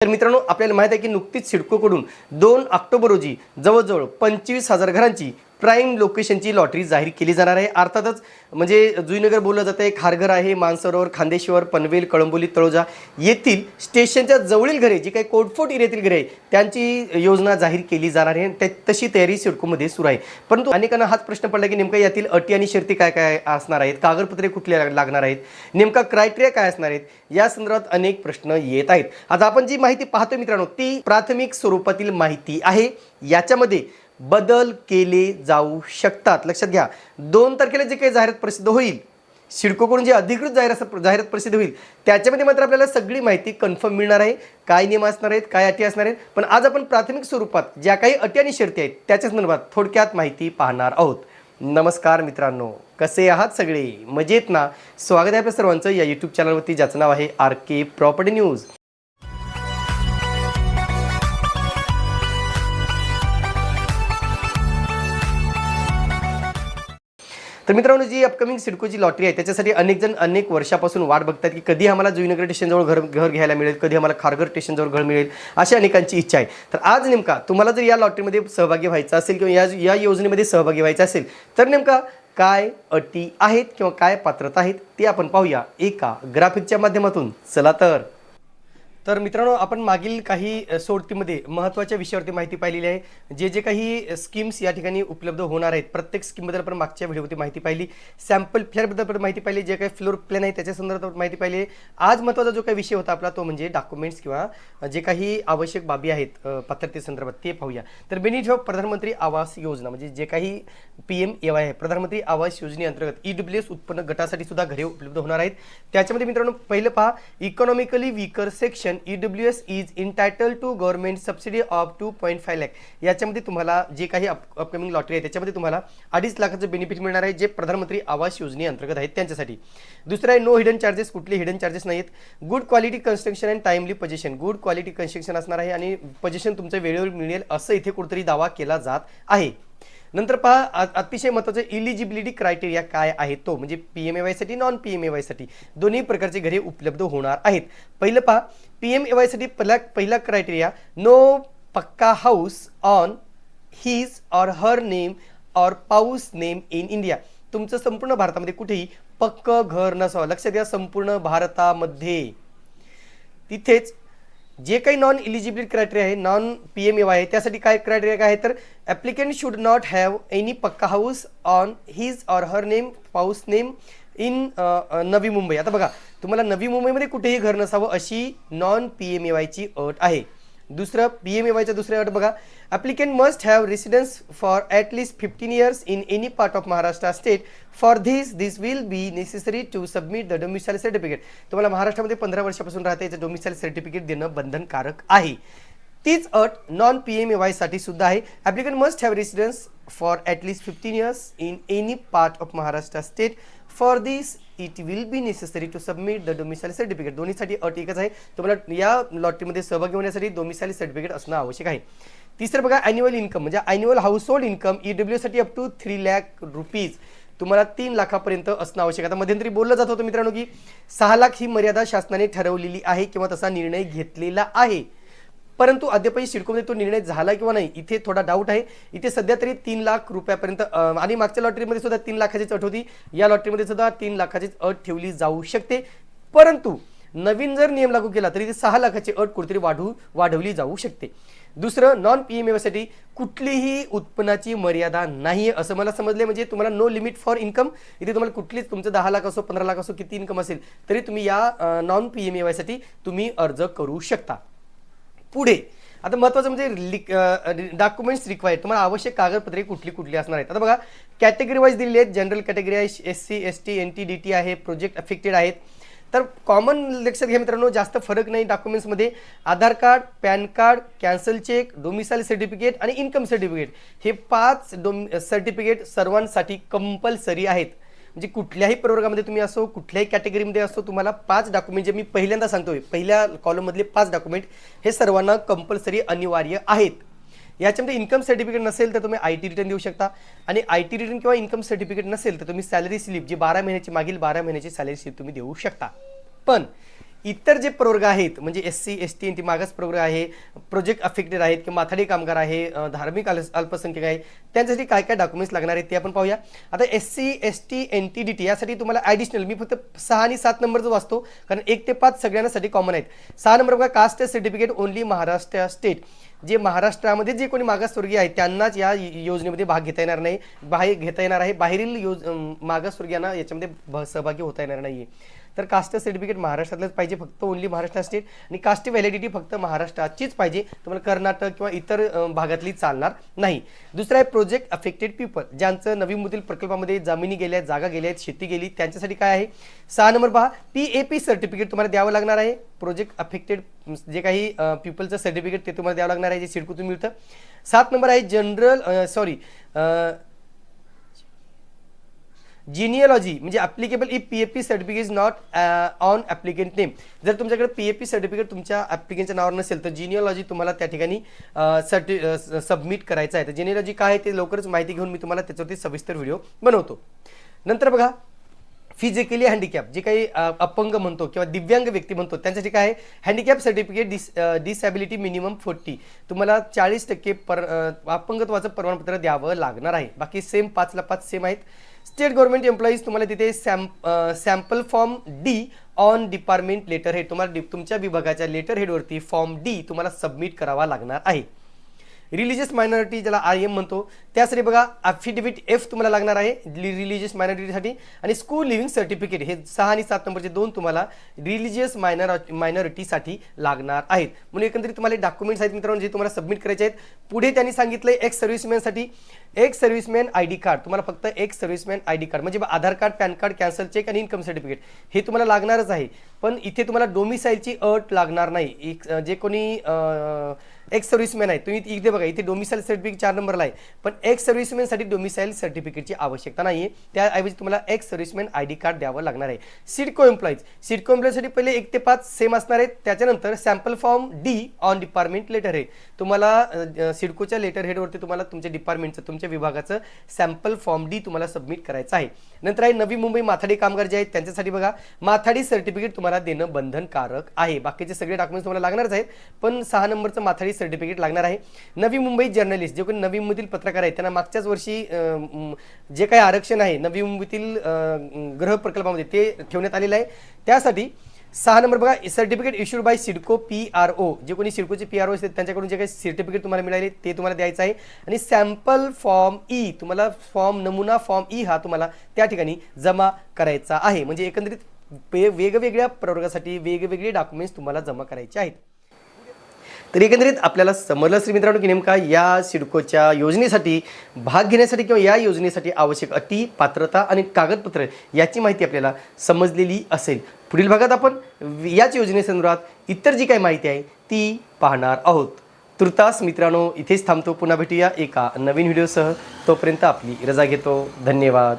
तर मित्रांनो आपल्याला माहीत आहे की नुकतीच सिडकोकडून दोन ऑक्टोबर रोजी जवळजवळ पंचवीस हजार घरांची प्राईम लोकेशनची लॉटरी जाहीर केली जाणार आहे. अर्थातच म्हणजे जुईनगर बोललं जातं आहे खारघर आहे मानसरोवर खांदेश्वर पनवेल कळंबोली तळोजा येथील स्टेशनच्या जवळील घरे जी काही कोटफोट एरियातील घरे त्यांची योजना जाहीर केली जाणार आहे त्या तशी तयारी सिडकोमध्ये सुरू आहे. परंतु अनेकांना हाच प्रश्न पडला की नेमका यातील अटी आणि शर्ती काय काय असणार आहेत? कागदपत्रे कुठले लागणार आहेत? नेमका क्रायटेरिया काय असणार आहेत? या संदर्भात अनेक प्रश्न येत आहेत. आता आपण जी माहिती पाहतो मित्रांनो ती प्राथमिक स्वरूपातील माहिती आहे. याच्यामध्ये बदल केले जाऊ शकतात. लक्षात घ्या. दोन तारखेला जे काही जाहिरात प्रसिद्ध होईल. सिडकोकडून जे अधिकृत जाहिरात जाहिरात प्रसिद्ध होईल त्याच्यामध्ये मात्र आपल्याला सगळी माहिती कन्फर्म मिळणार आहे. काय नियम असणार आहेत काय अटी असणार आहेत. पण आज आपण प्राथमिक स्वरूपात ज्या काही अटी आणि शर्ती आहेत त्याच्या संदर्भात थोडक्यात माहिती पाहणार आहोत. नमस्कार मित्रांनो. कसे आहात सगळे? मजेत ना? स्वागत आहे आपल्या सर्वांचं या यूट्यूब चॅनलवरती ज्याचं नाव आहे आर के प्रॉपर्टी न्यूज तर मित्रांनो जी अपकमिंग सिडकोची लॉटरी आहे त्याच्यासाठी अनेक जण अनेक वर्षापासून वाट बघतात की कधी आम्हाला जुईनगर स्टेशनजवळ घर घर घ्यायला मिळेल कधी आम्हाला खारघर स्टेशनजवळ घर मिळेल अशी अनेकांची इच्छा आहे. तर आज नेमका तुम्हाला जर या लॉटरीमध्ये सहभागी व्हायचा असेल किंवा या या योजनेमध्ये सहभागी व्हायचं असेल तर नेमका काय अटी आहेत किंवा काय पात्रता आहेत ते आपण पाहूया एका ग्राफिकच्या माध्यमातून. चला तर. तर मित्रांनो आपण मागील काही सोडतीमध्ये महत्त्वाच्या विषयावरती माहिती पाहिलेली आहे. जे जे काही स्कीम्स या ठिकाणी उपलब्ध होणार आहेत प्रत्येक स्कीमबद्दल आपण मागच्या व्हिडिओवरती माहिती पाहिली. सॅम्पल फ्लॅटबद्दल पण माहिती पाहिली जे काही फ्लोर प्लॅन आहे त्याच्या संदर्भात माहिती पाहिली. आज महत्त्वाचा जो काही विषय होता आपला तो म्हणजे डॉक्युमेंट्स किंवा जे काही आवश्यक बाबी आहेत अ, पात्रतेसंदर्भात ते पाहूया. तर बेनिफिट ऑफ प्रधानमंत्री आवास योजना म्हणजे जे काही पी एम ए वाय आहे प्रधानमंत्री आवास योजनेअंतर्गत ई डब्ल्यू एस उत्पन्न गटासाठी सुद्धा घरे उपलब्ध होणार आहेत. त्याच्यामध्ये मित्रांनो पहिलं पहा economically weaker section E W S is entitle to government subsidy of two point five lakh याच्यामध्ये तुम्हाला जे काही अपकमिंग लॉटरी आहे त्याच्यामध्ये तुम्हाला अडीच लाखाचं बेनिफिट मिळणार आहे जे प्रधानमंत्री आवास योजनेअंतर्गत आहेत त्यांच्यासाठी. दुसरं आहे नो हिडन चार्जेस कुठले हिडन चार्जेस नाहीत good quality construction and timely possession good quality construction असणार आहे आणि पोझिशन तुमचं वेळेवर मिळेल असं इथे कुठेतरी दावा केला जात आहे. नंतर पहा अतिशय महत्त्वाचं इलिजिबिलिटी क्रायटेरिया काय आहे तो म्हणजे पी एम ए वायसाठी नॉन पी एम ए वायसाठी दोन्ही प्रकारचे घरे उपलब्ध होणार आहेत. पहिलं पहा पी एम ए वायसाठी पहिला पहिला criteria no pucca house on his or her name or house name in India तुमचं संपूर्ण भारतामध्ये कुठेही पक्क घर नसावं. लक्षात घ्या संपूर्ण भारतामध्ये. तिथेच जे काही नॉन इलिजिबिलिटी क्रायटेरिया आहे non P M A Y आहे त्यासाठी काय क्रायटेरिया काय आहे तर applicant should not have any pucca house on his or her name house name in Navi Mumbai. आता बघा तुम्हाला नवी मुंबईमध्ये कुठेही घर नसावं अशी नॉन पी एम ए वायची अट आहे. दुसरं पी एम ए वायचं दुसरं अट बघा. Applicant must have residence for at least fifteen years in any part of Maharashtra state for this this will be necessary to submit the domicile certificate तुम्हाला महाराष्ट्रामध्ये पंधरा वर्षापासून राहते याचं डोमिसाईल सर्टिफिकेट देणं बंधनकारक आहे. तीच अट नॉन पी एम ए वायसाठी सुद्धा आहे. Applicant must have residence for at least fifteen years in any part of Maharashtra state for this it will be necessary to submit the domicile certificate दोन्हीसाठी अट एकच आहे. तुम्हाला या लॉटरीमध्ये सहभागी होण्यासाठी डोमिसाईल सर्टिफिकेट असणं आवश्यक आहे. तिसरं बघा ॲन्युअल इन्कम म्हणजे annual household income E डब्ल्यूसाठी up to three lakh rupees तुम्हाला तीन लाखापर्यंत असणं आवश्यक आहे. आता मध्यंतरी बोललं जात होतं मित्रांनो की सहा लाख ही मर्यादा शासनाने ठरवलेली आहे किंवा तसा निर्णय घेतलेला आहे. परंतु अद्यापही सिडकोमध्ये तो निर्णय झाला किंवा नाही इथे थोडा डाऊट आहे. इथे सध्या तरी तीन लाख रुपयापर्यंत आणि मागच्या लॉटरीमध्ये सुद्धा तीन लाखाचीच अट होती. या लॉटरीमध्ये सुद्धा तीन लाखाचीच अट ठेवली जाऊ शकते. परंतु नवीन जर नियम लागू केला तरी ते सहा लाखाची अट कुठेतरी वाढू वाढवली जाऊ शकते. दुसरं नॉन पी एम एसाठी कुठलीही उत्पन्नाची मर्यादा नाही आहे असं मला समजले म्हणजे तुम्हाला नो लिमिट फॉर इन्कम इथे तुम्हाला कुठलीच तुमचं दहा लाख असो पंधरा लाख असो किती इन्कम असेल तरी तुम्ही या नॉन पी एम एसाठी तुम्ही अर्ज करू शकता. पुढे. आता महत्त्वाचं म्हणजे डॉक्युमेंट्स रिक्वायर्ड तुम्हाला आवश्यक कागदपत्रे कुठली कुठली असणार आहेत. आता बघा कॅटेगरी वाईज दिलेली आहेत. जनरल कॅटेगरी आहे S C S T N T D T आहे प्रोजेक्ट अफेक्टेड आहेत. तर कॉमन लक्षात घ्या मित्रांनो जास्त फरक नाही डॉक्युमेंट्समध्ये Aadhaar card PAN card cancel cheque domicile certificate आणि इन्कम सर्टिफिकेट हे पाच डोम सर्टिफिकेट सर्वांसाठी कंपल्सरी आहेत. म्हणजे कुठल्याही प्रवर्गामध्ये तुम्ही असो कुठल्याही कॅटेगरीमध्ये असो तुम्हाला पाच डॉक्युमेंट जे म्हणजे मी पहिल्यांदा सांगतोय. पहिल्या कॉलममधले पाच डॉक्युमेंट हे सर्वांना कंपल्सरी अनिवार्य आहेत. याच्यामध्ये इन्कम सर्टिफिकेट नसेल तर तुम्ही आय टी रिटर्न देऊ शकता. आणि आय टी रिटर्न किंवा इन्कम सर्टिफिकेट नसेल तर तुम्ही सॅलरी स्लिप जी बारा महिन्याची मागील बारा महिन्याची सॅलरी स्लिप तुम्ही देऊ शकता. पण इतर जे प्रवर्ग आहेत म्हणजे S C S T N T मागास प्रवर्ग आहे प्रोजेक्ट अफेक्टेड आहेत किंवा माथाडी कामगार आहे धार्मिक अल्पसंख्यक आहे त्यांच्यासाठी काय काय डॉक्युमेंट्स लागणार आहेत ते आपण पाहूया. आता S C S T N T D T यासाठी तुम्हाला ॲडिशनल मी फक्त सहा आणि सात नंबरचं वाचतो कारण एक ते पाच सगळ्यांसाठी कॉमन आहेत. सहा नंबर बघा caste certificate only Maharashtra state जे महाराष्ट्रामध्ये जे कोणी मागासवर्गीय आहेत त्यांनाच या योजनेमध्ये भाग घेता येणार नाही बाहेर घेता येणार आहे बाहेरील योज मागासवर्गीयांना याच्यामध्ये सहभागी होता येणार नाही तर कास्ट सर्टिफिकेट महाराष्ट्रातलंच पाहिजे फक्त ओनली महाराष्ट्र स्टेट आणि कास्ट व्हॅलिडिटी फक्त महाराष्ट्राचीच पाहिजे. तुम्हाला कर्नाटक किंवा इतर भागातली चालणार नाही. दुसरं आहे प्रोजेक्ट अफेक्टेड पीपल ज्यांचं नवी मुदील प्रकल्पामध्ये जमिनी गेल्या आहेत जागा गेल्या आहेत शेती गेली त्यांच्यासाठी काय आहे? सहा नंबर पहा पी ए पी सर्टिफिकेट तुम्हाला द्यावं लागणार आहे. प्रोजेक्ट अफेक्टेड जे काही पीपलचं सर्टिफिकेट ते तुम्हाला द्यावं लागणार आहे जे सिडकूतून मिळतं. सात नंबर आहे जनरल सॉरी जिनिओलॉजी म्हणजे applicable E P F P certificate is not on applicant name जर तुमच्याकडे पी ए पी सर्टिफिकेट तुमच्या ॲप्लिकेंटच्या नावावर नसेल तर जिनिओलॉजी तुम्हाला त्या ठिकाणी uh, सर्टि सबमिट uh, uh, करायचं आहे. तर जिनिओलॉजी काय आहे ते लवकरच माहिती घेऊन मी तुम्हाला त्याच्यावरती सविस्तर व्हिडिओ बनवतो. नंतर बघा फिजिकली हँडिकॅप जे काही अपंग म्हणतो किंवा दिव्यांग व्यक्ती म्हणतो त्यांच्यासाठी काय आहे? हँडिकॅप सर्टिफिकेट डिस डिसॅबिलिटी मिनिमम फोर्टी तुम्हाला चाळीस टक्के पर अपंगत्वाचं प्रमाणपत्र द्यावं लागणार आहे. बाकी सेम पाचला पाच सेम आहेत. स्टेट गव्हर्नमेंट एम्प्लॉईज तुम्हाला तिथे सॅम्प sample form D on department letter head तुम्हाला तुमच्या विभागाच्या लेटर हेडवरती फॉर्म डी तुम्हाला सबमिट करावा लागणार आहे. रिलिजियस मायनॉरिटी ज्याला आय एम म्हणतो त्यासाठी बघा अफिडेविट एफ तुम्हाला लागणार आहे रिलिजियस मायनॉरिटीसाठी आणि स्कूल लिव्हिंग सर्टिफिकेट हे सहा आणि सात नंबरचे दोन तुम्हाला रिलिजियस मायनॉर मायनॉरिटीसाठी लागणार आहेत. म्हणून एकंदरीत तुम्हाला डॉक्युमेंट्स आहेत मित्रांनो जे तुम्हाला सबमिट करायचे आहेत. पुढे त्यांनी सांगितलं एक्स सर्व्हिसमॅनसाठी एक सर्व्हिसमॅन आय डी कार्ड तुम्हाला फक्त एक सर्व्हिसमॅन आय डी कार्ड म्हणजे Aadhaar card PAN card cancel cheque आणि इन्कम सर्टिफिकेट हे तुम्हाला लागणारच आहे. पण इथे तुम्हाला डोमिसाईलची अट लागणार नाही. एक जे कोणी एक्स सर्व्हिसमॅन आहे. तुम्ही इथे बघा इथे डोमिसाईल सर्टिफिकेट चार नंबरला आहे. पण एक्स सर्व्हिसमॅनसाठी डोमिसाईल सर्टिफिकेटची आवश्यकता नाही आहे त्याऐवजी तुम्हाला ex serviceman I D card द्यावं लागणार आहे. सिडको एम्प्लॉईज सिडको एम्प्लॉईजसाठी पहिले एक ते पाच सेम असणार आहेत. त्याच्यानंतर sample form D on department letter head तुम्हाला सिडकोच्या लेटर हेडवरती तुम्हाला तुमच्या डिपार्टमेंटचं तुमच्या विभागाचं सॅम्पल फॉर्म डी तुम्हाला सबमिट करायचं आहे. नंतर आहे नवी मुंबई माथाडी कामगार जे आहेत त्यांच्यासाठी बघा माथाडी सर्टिफिकेट तुम्हाला देणं बंधनकारक आहे. बाकीचे सगळे डॉक्युमेंट्स तुम्हाला लागणारच आहेत. पण सहा नंबरचं माथाडी सर्टिफिकेट लागणार आहे. नवी मुंबई जर्नलिस्ट जे कोणी नवी मुंबईतील पत्रकार आहेत त्यांना मागच्याच वर्षी जे काही आरक्षण आहे नवी मुंबईतील गृह प्रकल्पामध्ये ते ठेवण्यात आलेलं आहे. त्यासाठी सहा नंबर बघा certificate issued by CIDCO P R O जे कोणी सिडकोचे पी आर ओ असतात त्यांच्याकडून जे काही सर्टिफिकेट तुम्हाला मिळाले ते तुम्हाला द्यायचं आहे. आणि सॅम्पल फॉर्म ई तुम्हाला फॉर्म नमुना फॉर्म ई e हा तुम्हाला त्या ठिकाणी जमा करायचा आहे. म्हणजे एकंदरीत वेगवेगळ्या प्रवर्गासाठी वेगवेगळे डॉक्युमेंट्स तुम्हाला जमा करायचे आहेत. तर एकंदरीत आपल्याला समजलं श्री मित्रांनो की नेमका या सिडकोच्या योजनेसाठी भाग घेण्यासाठी किंवा या योजनेसाठी आवश्यक अटी पात्रता आणि कागदपत्र याची माहिती आपल्याला समजलेली असेल. पुढील भागात आपण याच योजनेसंदर्भात इतर जी काही माहिती आहे ती पाहणार आहोत. तुर्तास मित्रांनो इथेच थांबतो. पुन्हा भेटूया एका नवीन व्हिडिओसह. तोपर्यंत आपली रजा घेतो. धन्यवाद.